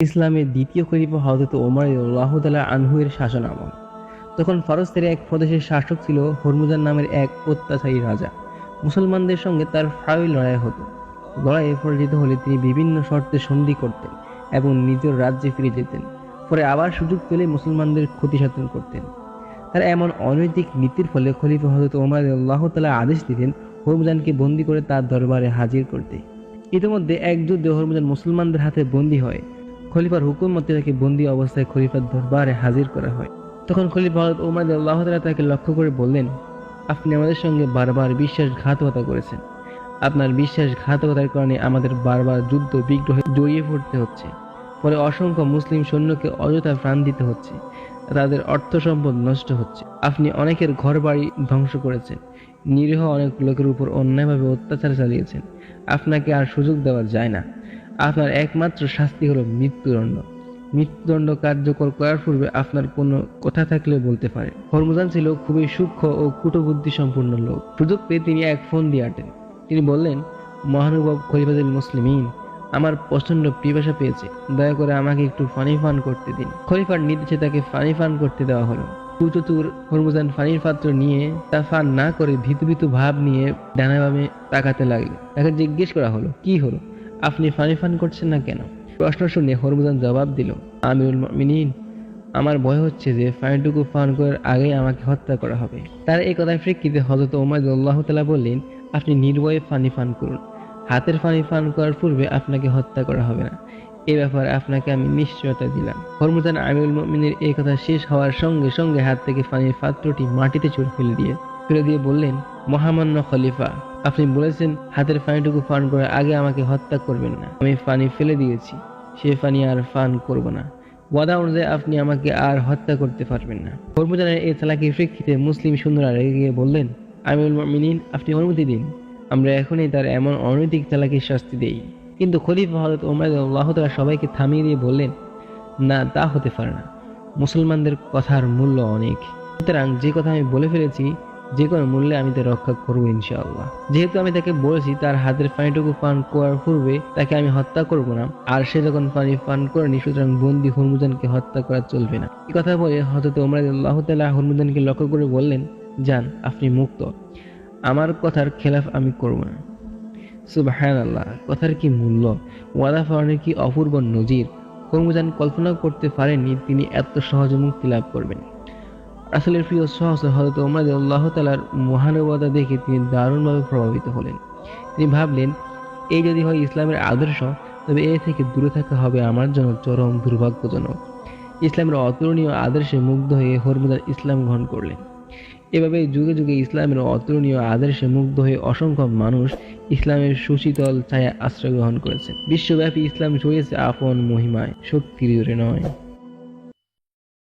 ইসলামের দ্বিতীয় খলিফা হজরত ওমর আল্লাহতালা আনহুয়ের শাসন আমল তখন ফরস্তের এক প্রদেশের শাসক ছিল হরমুজান নামের এক অত্যাচারী রাজা। মুসলমানদের সঙ্গে তার প্রায় লড়াই হতো। লড়াইয়ে পরাজিত হলে তিনি বিভিন্ন শর্তে সন্ধি করতেন এবং নিজের রাজ্যে ফিরে যেতেন। পরে আবার সুযোগ পেলে মুসলমানদের ক্ষতি সাধন করতেন। তার এমন অনৈতিক নীতির ফলে খলিফা হজরত ওমর আল্লাহ তালা আদেশ দিতেন হরমুজানকে বন্দি করে তার দরবারে হাজির করতে। ইতিমধ্যে এক যুদ্ধে হরমুজান মুসলমানদের হাতে বন্দী হয়। খলিফার হুকুম মতে তাকে বন্দী অবস্থায় খলিফার দরবারে হাজির করা হয়। তখন খলিফা হজরত ওমর আল্লাহ তালা তাকে লক্ষ্য করে বললেন, আপনি আমাদের সঙ্গে বারবার বিশ্বাসঘাতকতা করেছেন। আপনার বিশ্বাসঘাতকতার কারণে আমাদের বারবার যুদ্ধ, বিগ্রহে জড়িয়ে পড়তে হচ্ছে। ফলে অসংখ্য মুসলিম সৈন্যকে অযথা প্রাণ দিতে হচ্ছে। তাদের অর্থ সম্পদ নষ্ট হচ্ছে। আপনি অনেকের ঘর বাড়ি ধ্বংস করেছেন। নিরীহ অনেক লোকের উপর অন্যায়ভাবে অত্যাচার চালিয়েছেন। আপনাকে আর সুযোগ দেওয়া যায় না। আপনার একমাত্র শাস্তি হলো মৃত্যুদণ্ড। মৃত্যুদণ্ড কার্যকর করার পূর্বে আপনার কোনো কথা থাকলে বলতে পারে। হরমুজান ছিল খুবই সূক্ষ্ম ও কুটবুদ্ধি সম্পূর্ণ লোক। সুযোগ পেয়ে তিনি এক ফোন দিয়ে আটেন। তিনি বললেন, মহানুভব খলিফাদুল মুসলিমিন, আমার প্রচণ্ড পিপাসা পেয়েছে। দয়া করে আমাকে একটু ফানি পান করতে দিন। খলিফার নির্দেশে তাকে ফানি পান করতে দেওয়া হলো। চতুর হরমুজান ফানির পাত্র নিয়ে তা ফান না করে ভীতু ভীতু ভাব নিয়ে ডানা বামে তাকাতে লাগল তাকে জিজ্ঞেস করা হলো, কি হলো? আপনি পানি পান করছেন না কেন? প্রশ্ন শুনে হরমুজান জবাব দিল, আমিরুল মিনিন আমার ভয় হচ্ছে যে পানিটুকু পান করার আগেই আমাকে হত্যা করা হবে। তার এই কথার প্রেক্ষিতে হজরত ওমর আল্লাহ তালা বললেন, আপনি নির্ভয়ে পানি পান করুন। হাতের পানি পান করার পূর্বে আপনাকে হত্যা করা হবে না। এ ব্যাপারে আপনাকে আমি নিশ্চয়তা দিলাম। হরমুজান আমিরুল মুমিনের এই কথা শেষ হওয়ার সঙ্গে সঙ্গে হাত থেকে পানির পাত্রটি মাটিতে ছুড়ে ফেলে দিয়ে ফেলে দিয়ে বললেন, মহামান্য খলিফা আপনি বলেছেন হাতের পানিটুকু পান করার আগে আমাকে হত্যা করবেন না। আমি পানি ফেলে দিয়েছি। সে পানি আর পান করব না। ওয়াদা অনুযায়ী আপনি আমাকে আর হত্যা করতে পারবেন না। হরমুজানের এই চালাকির প্রেক্ষিতে মুসলিম সুন্দরা রেগে গিয়ে বললেন, আমিরুল মুমিনিন, আপনি অনুমতি দিন। আমরা এখনই তার এমন অনৈতিক চালাকির শাস্তি দেই। কিন্তু খলিফা হজরত ওমর আল্লাহ সবাইকে থামিয়ে দিয়ে বললেন, না, তা হতে পারে না। মুসলমানদের কথার মূল্য অনেক। সুতরাং যে কথা আমি বলে ফেলেছি যে কোনো মূল্যে আমি তা রক্ষা করব ইনশাআল্লাহ। যেহেতু আমি তাকে বলেছি, তার হাতের পানিটুকু পান করার পূর্বে তাকে আমি হত্যা করব না। আর সে যখন পানি পান করেনি, সুতরাং বন্দি হরমুজানকে হত্যা করা চলবে না। এই কথা বলে হজরত ওমর আল্লাহ তাআলা হরমুজানকে লক্ষ্য করে বললেন, যান, আপনি মুক্ত। আমার কথার খেলাফ আমি করব না। সুবাহান আল্লাহ কথার কি মূল্য? ওয়াদা পালনের কি অপূর্ব নজির? কর্মযান কল্পনা করতে পারেননি তিনি এত সহজে মুক্তি লাভ করবেন। আসলের প্রিয় সহজ হজরত ওমর আল্লাহ তালার মহানবতা দেখে তিনি দারুণভাবে প্রভাবিত হলেন। তিনি ভাবলেন এই যদি হয় ইসলামের আদর্শ, তবে এ থেকে দূরে থাকা হবে আমার জন্য চরম দুর্ভাগ্যজনক। ইসলামের অতুলনীয় আদর্শে মুগ্ধ হয়ে হরমুদার ইসলাম গ্রহণ করলেন। এভাবে যুগে যুগে ইসলামের অতুলনীয় আদর্শে মুগ্ধ হয়ে অসংখ্য মানুষ ইসলামের সুশীতল ছায়া আশ্রয় গ্রহণ করেছেন। বিশ্বব্যাপী ইসলাম ছড়িয়েছে আপন মহিমায়, শক্তির জোরে নয়।